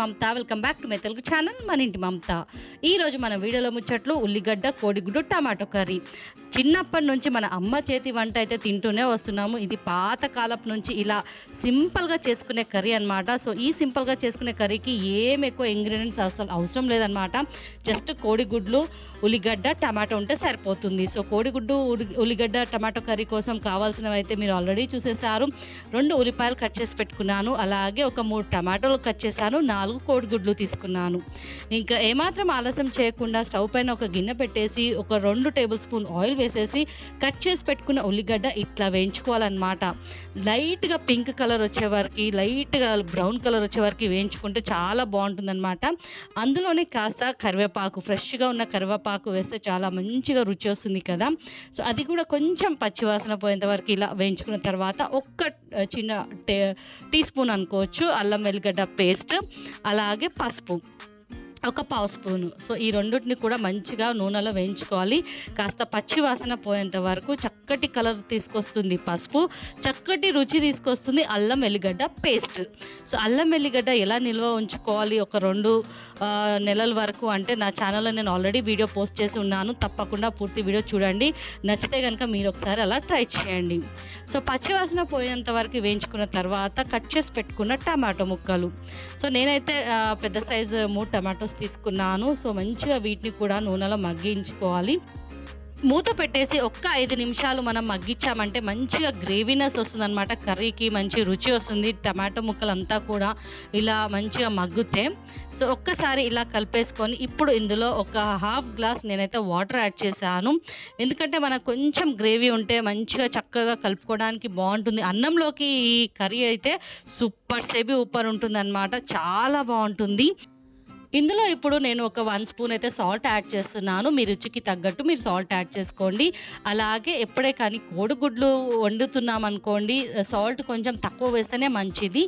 Mamata. Welcome back to my Telugu channel మన ఇంటి మమత ఈరోజు మన వీడియోలో ముచ్చట్లు ఉల్లిగడ్డ కోడిగుడ్డు టమాటో కర్రీ. చిన్నప్పటి నుంచి మన అమ్మ చేతి వంట అయితే తింటూనే వస్తున్నాము. ఇది పాత కాలపు నుంచి ఇలా సింపుల్గా చేసుకునే కర్రీ అనమాట సో ఈ సింపుల్గా చేసుకునే కర్రీకి ఏం ఎక్కువ ఇంగ్రీడియంట్స్ అసలు అవసరం లేదనమాట జస్ట్ కోడిగుడ్లు ఉల్లిగడ్డ టమాటో ఉంటే సరిపోతుంది. సో కోడిగుడ్డు ఉల్లిగడ్డ టమాటో కర్రీ కోసం కావాల్సినవి అయితే మీరు ఆల్రెడీ చూసేసారు రెండు ఉల్లిపాయలు కట్ చేసి పెట్టుకున్నాను. అలాగే ఒక మూడు టమాటోలు కట్ చేశాను. నాలుగు కోడిగుడ్లు తీసుకున్నాను. ఇంకా ఏమాత్రం ఆలస్యం చేయకుండా స్టవ్ పైన ఒక గిన్నె పెట్టేసి ఒక రెండు టేబుల్ స్పూన్ ఆయిల్ వేసేసి కట్ చేసి పెట్టుకున్న ఉల్లిగడ్డ ఇట్లా వేయించుకోవాలన్నమాట. లైట్గా పింక్ కలర్ వచ్చే లైట్గా బ్రౌన్ కలర్ వచ్చే వేయించుకుంటే చాలా బాగుంటుందన్నమాట. అందులోనే కాస్త కరివేపాకు ఫ్రెష్గా ఉన్న కరివేపాకు వేస్తే చాలా మంచిగా రుచి వస్తుంది కదా. సో అది కూడా కొంచెం పచ్చివాసన పోయేంత వరకు ఇలా వేయించుకున్న తర్వాత ఒక్క చిన్న టే టీ స్పూన్ అనుకోవచ్చు అల్లం వెల్లిగడ్డ పేస్ట్ అలాగే పసుపు. ఒక పావు స్పూను. సో ఈ రెండింటిని కూడా మంచిగా నూనెలో వేయించుకోవాలి. కాస్త పచ్చి వాసన పోయేంత వరకు చక్కటి కలర్ తీసుకొస్తుంది పసుపు. చక్కటి రుచి తీసుకొస్తుంది అల్లం వెల్లిగడ్డ పేస్ట్. సో అల్లం వెల్లిగడ్డ ఎలా నిల్వ ఉంచుకోవాలి ఒక రెండు నెలల వరకు అంటే నా ఛానల్లో నేను ఆల్రెడీ వీడియో పోస్ట్ చేసి ఉన్నాను. తప్పకుండా పూర్తి వీడియో చూడండి. నచ్చితే కనుక మీరు ఒకసారి అలా ట్రై చేయండి. సో పచ్చి వాసన పోయేంత వరకు వేయించుకున్న తర్వాత కట్ చేసి పెట్టుకున్న టమాటో ముక్కలు. సో నేనైతే పెద్ద సైజు మూడు టమాటోస్ తీసుకున్నాను. సో మంచిగా వీటిని కూడా నూనెలో మగ్గించుకోవాలి. మూత పెట్టేసి ఒక్క ఐదు నిమిషాలు మనం మగ్గించామంటే మంచిగా గ్రేవీనెస్ వస్తుందన్నమాట. కర్రీకి మంచి రుచి వస్తుంది. టమాటో ముక్కలంతా కూడా ఇలా మంచిగా మగ్గుతే. సో ఒక్కసారి ఇలా కలిపేసుకొని ఇప్పుడు ఇందులో ఒక హాఫ్ గ్లాస్ నేనైతే వాటర్ యాడ్ చేశాను. ఎందుకంటే మనకు కొంచెం గ్రేవీ ఉంటే మంచిగా చక్కగా కలుపుకోవడానికి బాగుంటుంది. అన్నంలోకి ఈ కర్రీ అయితే సూపర్ సేబీ ఉప్పర్ ఉంటుందన్నమాట. చాలా బాగుంటుంది. ఇందులో ఇప్పుడు నేను ఒక వన్ స్పూన్ అయితే సాల్ట్ యాడ్ చేస్తున్నాను. మీ రుచికి తగ్గట్టు మీరు సాల్ట్ యాడ్ చేసుకోండి. అలాగే ఎప్పుడే కానీ కోడిగుడ్లు వండుతున్నాం అనుకోండి సాల్ట్ కొంచెం తక్కువ వేస్తేనే మంచిది.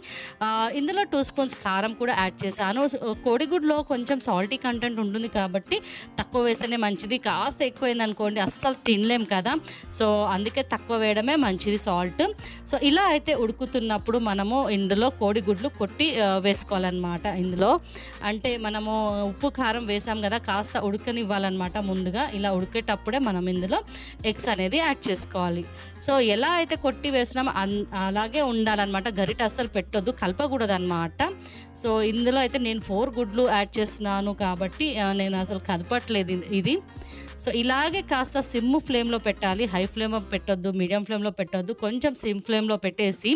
ఇందులో టూ స్పూన్స్ కారం కూడా యాడ్ చేశాను. కోడిగుడ్లో కొంచెం సాల్టీ కంటెంట్ ఉంటుంది కాబట్టి తక్కువ వేస్తేనే మంచిది. కాస్త ఎక్కువైంది అనుకోండి అస్సలు తినలేం కదా. సో అందుకే తక్కువ వేయడమే మంచిది సాల్ట్. సో ఇలా అయితే ఉడుకుతున్నప్పుడు మనము ఇందులో కోడిగుడ్లు కొట్టి వేసుకోవాలన్నమాట ఇందులో. అంటే మనము ఉప్పు కారం వేసాం కదా కాస్త ఉడకనివ్వాలన్నమాట ముందుగా. ఇలా ఉడికేటప్పుడే మనం ఇందులో ఎగ్స్ అనేది యాడ్ చేసుకోవాలి. సో ఎలా అయితే కొట్టి వేసినామో అన్- అలాగే ఉండాలన్నమాట. గరిట అస్సలు పెట్టొద్దు కలపకూడదు అనమాట సో ఇందులో అయితే నేను ఫోర్ గుడ్లు యాడ్ చేస్తున్నాను కాబట్టి నేను అసలు కదపట్లేదు ఇది. సో ఇలాగే కాస్త సిమ్ ఫ్లేమ్లో పెట్టాలి. హై ఫ్లేమ్ పెట్టొద్దు మీడియం ఫ్లేమ్లో పెట్టొద్దు. కొంచెం సిమ్ ఫ్లేమ్లో పెట్టేసి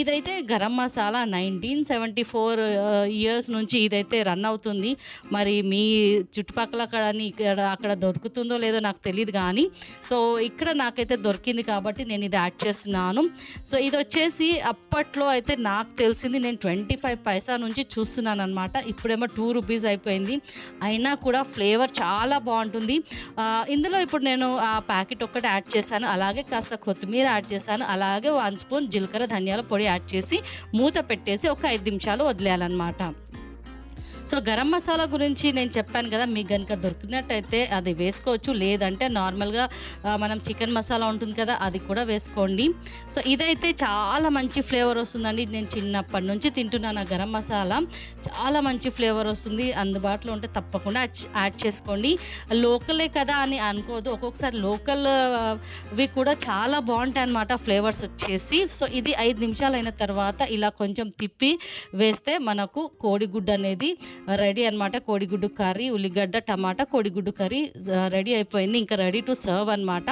ఇదైతే garam masala nineteen seventy four uh, years నుంచి ఇదైతే రన్ అవుతుంది. మరి మీ చుట్టుపక్కల అక్కడ ఇక్కడ అక్కడ దొరుకుతుందో లేదో నాకు తెలియదు కానీ సో ఇక్కడ నాకైతే దొరికింది కాబట్టి నేను ఇది యాడ్ చేస్తున్నాను. సో ఇది వచ్చేసి అప్పట్లో అయితే నాకు తెలిసింది నేను ట్వంటీ ఫైవ్ పైసా నుంచి చూస్తున్నాను అనమాట ఇప్పుడేమో టూ రూపీస్ అయిపోయింది. అయినా కూడా ఫ్లేవర్ చాలా బాగుంటుంది. ఇందులో ఇప్పుడు నేను ఆ ప్యాకెట్ ఒక్కటి యాడ్ చేశాను. అలాగే కాస్త కొత్తిమీర యాడ్ చేశాను. అలాగే వన్ స్పూన్ జీలకర్ర ధనియాల పొడి యాడ్ చేసి మూత పెట్టేసి ఒక ఐదు నిమిషాలు వదిలేయాలన్నమాట. సో గరం మసాలా గురించి నేను చెప్పాను కదా మీకు కనుక దొరికినట్టయితే అది వేసుకోవచ్చు. లేదంటే నార్మల్గా మనం చికెన్ మసాలా ఉంటుంది కదా అది కూడా వేసుకోండి. సో ఇదైతే చాలా మంచి ఫ్లేవర్ వస్తుందండి. నేను చిన్నప్పటి నుంచి తింటున్నాను ఆ గరం మసాలా. చాలా మంచి ఫ్లేవర్ వస్తుంది. అందుబాటులో ఉంటే తప్పకుండా యాడ్- చేసుకోండి. లోకలే కదా అని అనుకోదు ఒక్కొక్కసారి లోకల్ వి కూడా చాలా బాగుంటాయి అన్నమాట ఫ్లేవర్స్ వచ్చేసి. సో ఇది ఐదు నిమిషాలు అయిన తర్వాత ఇలా కొంచెం తిప్పి వేస్తే మనకు కోడిగుడ్డు అనేది రెడీ అనమాట కోడిగుడ్డు కర్రీ ఉల్లిగడ్డ టమాటా కోడిగుడ్డు కర్రీ రెడీ అయిపోయింది. ఇంకా రెడీ టు సర్వ్ అనమాట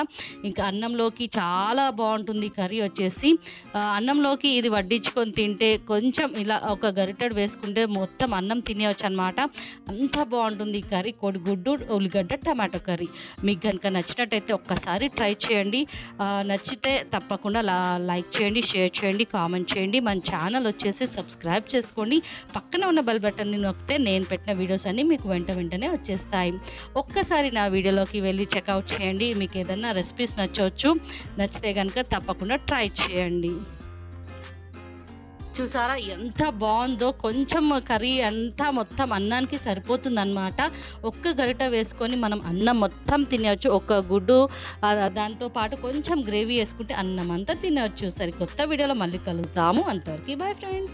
ఇంకా అన్నంలోకి చాలా బాగుంటుంది కర్రీ వచ్చేసి. అన్నంలోకి ఇది వడ్డించుకొని తింటే కొంచెం ఇలా ఒక గరిటెడు వేసుకుంటే మొత్తం అన్నం తినేయచ్చు అనమాట అంత బాగుంటుంది ఈ కర్రీ. కోడిగుడ్డు ఉల్లిగడ్డ టమాటో కర్రీ. మీకు కనుక నచ్చినట్టయితే ఒక్కసారి ట్రై చేయండి. నచ్చితే తప్పకుండా లా లైక్ చేయండి షేర్ చేయండి కామెంట్ చేయండి. మన ఛానల్ వచ్చేసి సబ్స్క్రైబ్ చేసుకోండి. పక్కన ఉన్న బెల్ బటన్ని నొక్కితే నేను పెట్టిన వీడియోస్ అన్నీ మీకు వెంట వెంటనే వచ్చేస్తాయి. ఒక్కసారి నా వీడియోలోకి వెళ్ళి చెక్అవుట్ చేయండి. మీకు ఏదైనా రెసిపీస్ నచ్చవచ్చు నచ్చితే కనుక తప్పకుండా ట్రై చేయండి. చూసారా? ఎంత బాగుందో? కొంచెం కర్రీ అంతా మొత్తం అన్నానికి సరిపోతుందన్నమాట. ఒక్క గరిట వేసుకొని మనం అన్నం మొత్తం తినవచ్చు ఒక గుడ్డు దాంతోపాటు దాంతో పాటు కొంచెం గ్రేవీ వేసుకుంటే అన్నం అంతా తినవచ్చు సరే కొత్త వీడియోలో మళ్ళీ కలుస్తాము అంతవరకు బాయ్ ఫ్రెండ్స్.